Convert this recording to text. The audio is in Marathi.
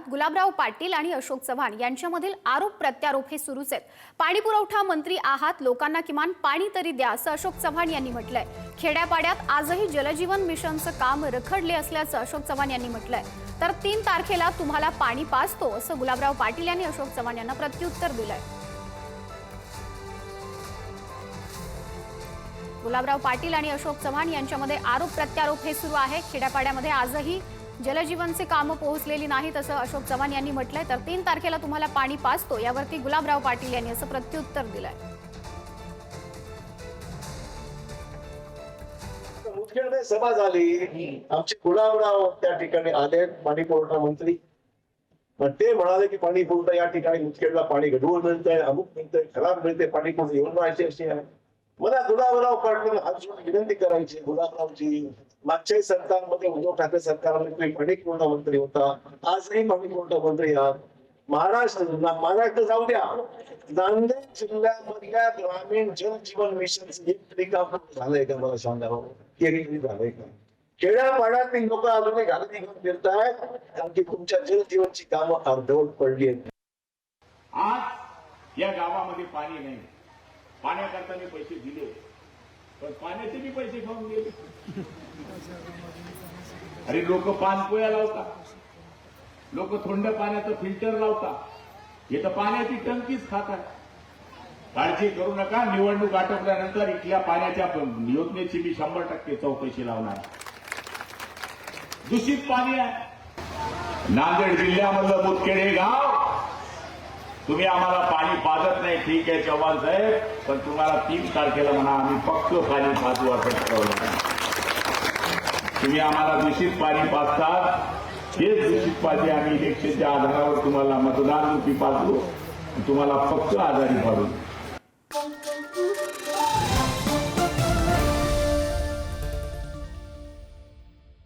विरोधात गुलाबराव पाटील आणि अशोक चव्हाण यांच्यामधील आरोप प्रत्यारोप हे सुरूच आहेत. पाणी पुरवठा मंत्री आहात लोकांना किमान पाणी तरी द्या असं अशोक चव्हाण यांनी म्हटलंय. खेड्यापाड्यात आजही जलजीवन मिशनचं काम रखडले असल्याचं अशोक चव्हाण यांनी म्हटलंय. तर तीन तारखेला तुम्हाला पाणी पाजतो असं गुलाबराव पाटील यांनी अशोक चव्हाण यांना प्रत्युत्तर दिलंय. गुलाबराव पाटील आणि अशोक चव्हाण यांच्यामध्ये आरोप प्रत्यारोप हे सुरू आहे. खेड्यापाड्यामध्ये आजही जलजीवनचे कामं पोहोचलेली नाहीत असं अशोक चव्हाण यांनी म्हटलंय. तर तीन तारखेला तुम्हाला पाणी पाचतो यावरती गुलाबराव पाटील यांनी असं प्रत्युत्तर दिलंय. मुदखेडमध्ये सभा झाली. आमचे गुलाबराव त्या ठिकाणी आले पाणी पुरवठा मंत्री. पण ते म्हणाले की पाणी पुरवठा या ठिकाणी मुदखेडला पाणी घडवून मिळतंय अमुक मिळतंय खराब मिळते पाणी पुरवठा येऊन राहायची अशी आहे. मला गुलाबराव पाटील हात विनंती करायची. गुलाबरावची मागच्याही सरकारमध्ये उद्धव ठाकरे सरकारमध्ये तुम्ही मंत्री होता. आजही पाणी मंत्री आहात. महाराष्ट्र महाराष्ट्र जाऊ द्या. नांदेड जिल्ह्यामधल्या ग्रामीण जलजीवन मिशन एक काम झालंय का मला सांगावं एक तरी झालंय का? खेड्यापाड्यातील लोक अजूनही घालती घेऊन फिरतायत. कारण की तुमच्या जलजीवनची कामं अर्धवट पडली आहेत. आज या गावामध्ये पाणी नाही. पाण्याकरता मी पैसे दिले. पण पाण्याचे बी पैसे खाऊन गेले. अरे लोक पानपोया लावतात लोक थंड पाण्याचं फिल्टर लावतात हे तर पाण्याची टंकीच खातात. काळजी करू नका. निवडणूक आटोपल्यानंतर इथल्या पाण्याच्या योजनेची मी शंभर टक्के चौकशी लावणार. दूषित पाणी आहे. नांदेड जिल्ह्यामधलं मुतखेडे हे गाव तुम्ही आम्हाला पाणी पाजत नाही ठीक आहे चव्हाण साहेब पण तुम्हाला तीन तारखेला म्हणा आम्ही फक्त पाणी पाजू असं ठरवलं. तुम्ही आम्हाला दूषित पाणी पाजतात. हेच दूषित पाणी आम्ही इलेक्शनच्या आधारावर तुम्हाला मतदान रूपी पाजू. तुम्हाला फक्त आजारी पाडू